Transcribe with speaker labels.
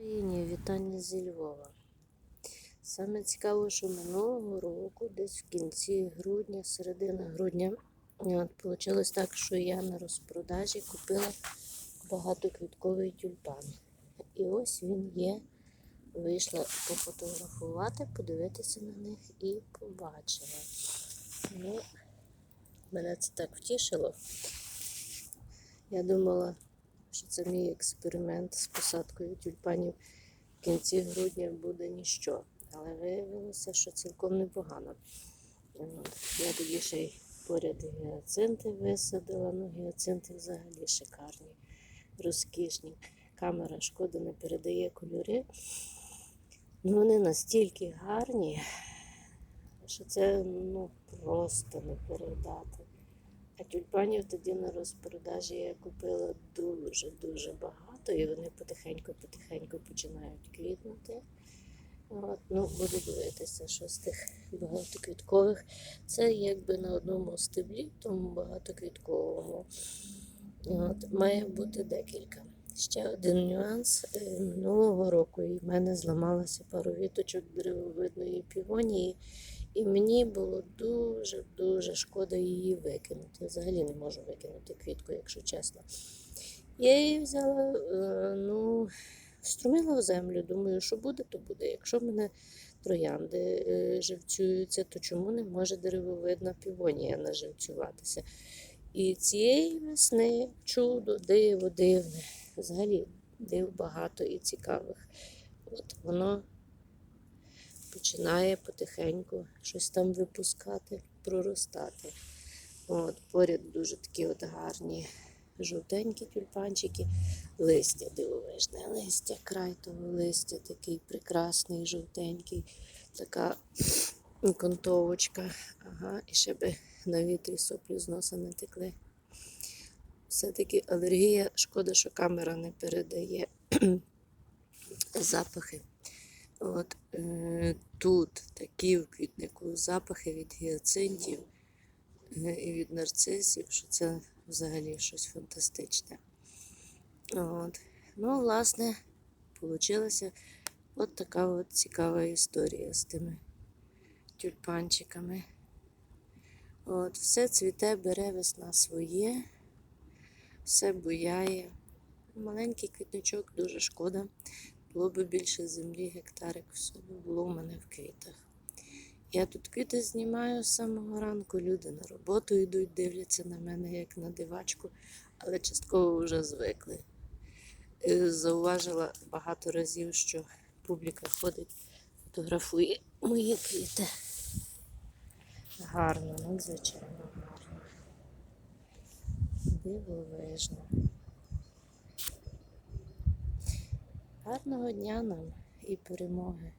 Speaker 1: Вітання зі Львова. Саме цікаво, що минулого року, десь в кінці грудня, середина грудня, вийшло так, що я на розпродажі купила багатоквітковий тюльпан. І ось він є. Вийшла пофотографувати, подивитися на них і побачила. Ну, мене це так втішило. Я думала, що це мій експеримент з посадкою тюльпанів в кінці грудня буде ніщо. Але виявилося, що цілком непогано. Я тоді ще й поряд гіацинти висадила. Ну, гіацинти взагалі шикарні, розкішні. Камера шкода не передає кольори. Ну, вони настільки гарні, що це ну, просто не передати. А тюльпанів тоді на розпродажі я купила дуже-дуже багато, і вони потихеньку-потихеньку починають квітнути. От, ну, буду дивитися, що з тих багатоквіткових. Це якби на одному стеблі, тому багатоквітковому. От, має бути декілька. Ще один нюанс. Е, Минулого року і в мене зламалося пару віточок деревовидної півонії. І мені було дуже-дуже шкода її викинути. Взагалі не можу викинути квітку, якщо чесно. Я її взяла, е, ну, вструмила в землю. Думаю, що буде, то буде. Якщо в мене троянди е, живцюються, то чому не може деревовидна півонія наживцюватися? І цієї весни чудо, диво, дивне. Взагалі див багато і цікавих. От воно починає потихеньку щось там випускати, проростати. От, Поряд дуже такі от гарні жовтенькі тюльпанчики, листя дивовижне, листя, край того листя, такий прекрасний, жовтенький, така контовочка. Ага, і ще би на вітрі соплі з носа не текли. Все-таки алергія, шкода, що камера не передає запахи. От, е, Тут такі в квітнику запахи від гіацинтів е, і від нарцисів, що це взагалі щось фантастичне. От. Ну, власне, вийшла от така от цікава історія з тими тюльпанчиками. От, Все цвіте, бере весна своє, все буяє. Маленький квітничок, дуже шкода. Було б більше землі, гектарик, все було в мене в квітах. Я тут квіти знімаю з самого ранку, люди на роботу йдуть, дивляться на мене, як на дивачку, але частково вже звикли. Е, Зауважила багато разів, що публіка ходить, фотографує мої квіти. Гарно, надзвичайно гарно. Дивовижно. Гарного дня нам і перемоги.